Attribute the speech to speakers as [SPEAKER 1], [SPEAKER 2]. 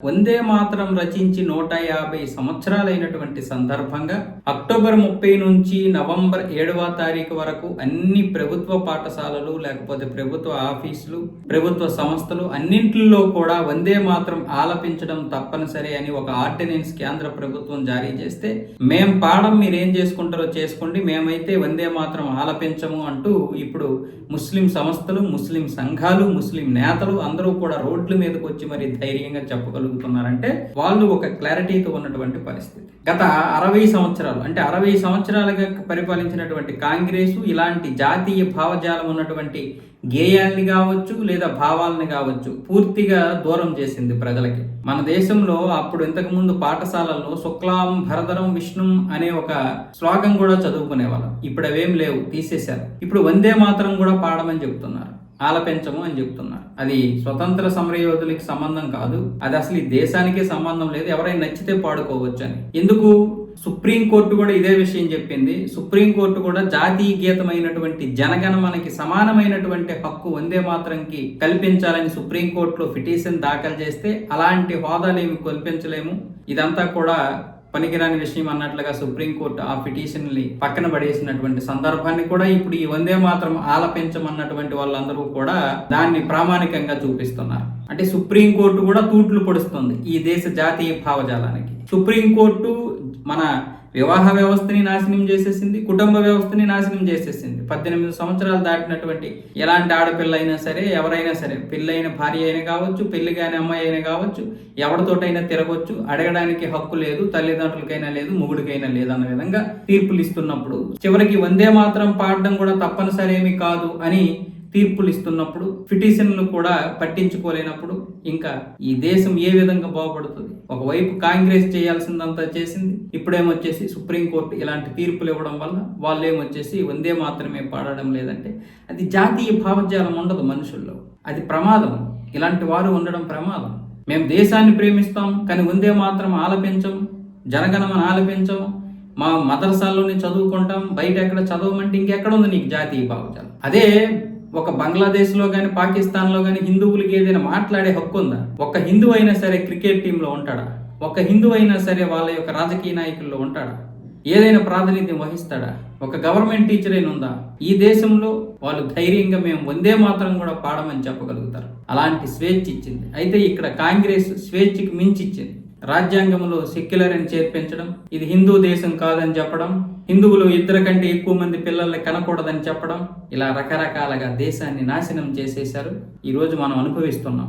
[SPEAKER 1] వందే మాత్రం రచించి నూట యాభై సంవత్సరాలైనటువంటి సందర్భంగా అక్టోబర్ ముప్పై నుంచి నవంబర్ ఏడవ తారీఖు వరకు అన్ని ప్రభుత్వ పాఠశాలలు లేకపోతే ప్రభుత్వ ఆఫీసులు ప్రభుత్వ సంస్థలు అన్నింటిలో కూడా వందే మాత్రం ఆలపించడం తప్పనిసరి అని ఒక ఆర్డినెన్స్ కేంద్ర ప్రభుత్వం జారీ చేస్తే మేం పాడం మీరేం చేసుకుంటారో చేసుకోండి మేమైతే వందే మాత్రం ఆలపించము అంటూ ఇప్పుడు ముస్లిం సంస్థలు ముస్లిం సంఘాలు ముస్లిం నేతలు అందరూ కూడా రోడ్ల మీదకి వచ్చి మరి ధైర్యంగా చెప్పగలరు చెప్పగలుగుతున్నారంటే వాళ్ళు ఒక క్లారిటీతో ఉన్నటువంటి పరిస్థితి. గత అరవై సంవత్సరాలు అంటే అరవై సంవత్సరాలుగా పరిపాలించినటువంటి కాంగ్రెస్ ఇలాంటి జాతీయ భావజాలం ఉన్నటువంటి గేయాల్ని కావచ్చు లేదా భావాలని కావచ్చు పూర్తిగా దూరం చేసింది ప్రజలకి. మన దేశంలో అప్పుడు ఇంతకుముందు పాఠశాలల్లో శుక్లాం భరధరం విష్ణుం అనే ఒక శ్లోకం కూడా చదువుకునేవాళ్ళం. ఇప్పుడు అవేం లేవు తీసేశారు. ఇప్పుడు వందే మాత్రం కూడా పాడమని చెప్తున్నారు. ఆలపించము అని చెప్తున్నారు. అది స్వతంత్ర సమరయోధులకి సంబంధం కాదు. అది అసలు ఈ దేశానికే సంబంధం లేదు. ఎవరైనా నచ్చితే పాడుకోవచ్చు అని. ఎందుకు సుప్రీం కోర్టు కూడా ఇదే విషయం చెప్పింది. సుప్రీం కోర్టు కూడా జాతీయ గీతమైనటువంటి జనగణ మనకి సమానమైనటువంటి హక్కు వందే మాత్రంకి కల్పించాలని సుప్రీంకోర్టులో పిటిషన్ దాఖలు చేస్తే అలాంటి హోదాలు ఏమి కల్పించలేము. ఇదంతా కూడా పనికిరాని విషయం అన్నట్లుగా సుప్రీంకోర్టు ఆ పిటిషన్ని పక్కన పడేసినటువంటి సందర్భాన్ని కూడా ఇప్పుడు ఈ వందే మాత్రం ఆలపించమన్నటువంటి వాళ్ళందరూ కూడా దాన్ని ప్రామాణికంగా చూపిస్తున్నారు. అంటే సుప్రీంకోర్టు కూడా తూట్లు పొడుస్తుంది ఈ దేశ జాతీయ భావజాలానికి. సుప్రీంకోర్టు మన వివాహ వ్యవస్థని నాశనం చేసేసింది కుటుంబ వ్యవస్థని నాశనం చేసేసింది. పద్దెనిమిది సంవత్సరాలు దాటినటువంటి ఎలాంటి ఆడపిల్ల అయినా సరే ఎవరైనా సరే పెళ్ళైన భార్య అయినా కావచ్చు పెళ్ళి కాని అమ్మాయి అయినా కావచ్చు ఎవరితోటైనా తిరగవచ్చు అడగడానికి హక్కు లేదు తల్లిదండ్రులకైనా లేదు మొగుడికైనా లేదు అన్న విధంగా తీర్పులు ఇస్తున్నప్పుడు చివరికి వందే మాత్రం పాడడం కూడా తప్పనిసరి ఏమీ కాదు అని తీర్పులు ఇస్తున్నప్పుడు పిటిషన్లు కూడా పట్టించుకోలేనప్పుడు ఇంకా ఈ దేశం ఏ విధంగా బాగుపడుతుంది? ఒకవైపు కాంగ్రెస్ చేయాల్సిందంతా చేసింది ఇప్పుడేమొచ్చేసి సుప్రీంకోర్టు ఇలాంటి తీర్పులు ఇవ్వడం వల్ల వాళ్ళు ఏమొచ్చేసి వందే మాత్రమే పాడడం లేదంటే అది జాతీయ భావజాలం ఉండదు మనుషుల్లో. అది ప్రమాదం. ఇలాంటి వారు ఉండడం ప్రమాదం. మేము దేశాన్ని ప్రేమిస్తాం కానీ వందే మాత్రం ఆలపించం జనగణమని ఆలపించం మా మదరసాల్లోనే చదువుకుంటాం బయట ఎక్కడ చదవమంటే ఇంకెక్కడ ఉంది నీకు జాతీయ భావజాలం? అదే ఒక బంగ్లాదేశ్లో కానీ పాకిస్తాన్లో కానీ హిందువులకి ఏదైనా మాట్లాడే హక్కు ఉందా? ఒక హిందూ అయినా సరే క్రికెట్ టీంలో ఉంటాడా? ఒక హిందూ అయినా సరే వాళ్ళ యొక్క రాజకీయ నాయకుల్లో ఉంటాడా? ఏదైనా ప్రాతినిధ్యం వహిస్తాడా? ఒక గవర్నమెంట్ టీచర్ అయినా ఉందా? ఈ దేశంలో వాళ్ళు ధైర్యంగా మేము వందే మాత్రం కూడా పాడమని చెప్పగలుగుతారు. అలాంటి స్వేచ్ఛ ఇచ్చింది. అయితే ఇక్కడ కాంగ్రెస్ స్వేచ్ఛకి మించి ఇచ్చింది రాజ్యాంగంలో సెక్యులర్ అని చేర్పించడం ఇది హిందూ దేశం కాదని చెప్పడం హిందువులు ఇద్దరు కంటే ఎక్కువ మంది పిల్లల్ని కనకూడదని చెప్పడం ఇలా రకరకాలుగా దేశాన్ని నాశనం చేసేశారు. ఈరోజు మనం అనుభవిస్తున్నాం.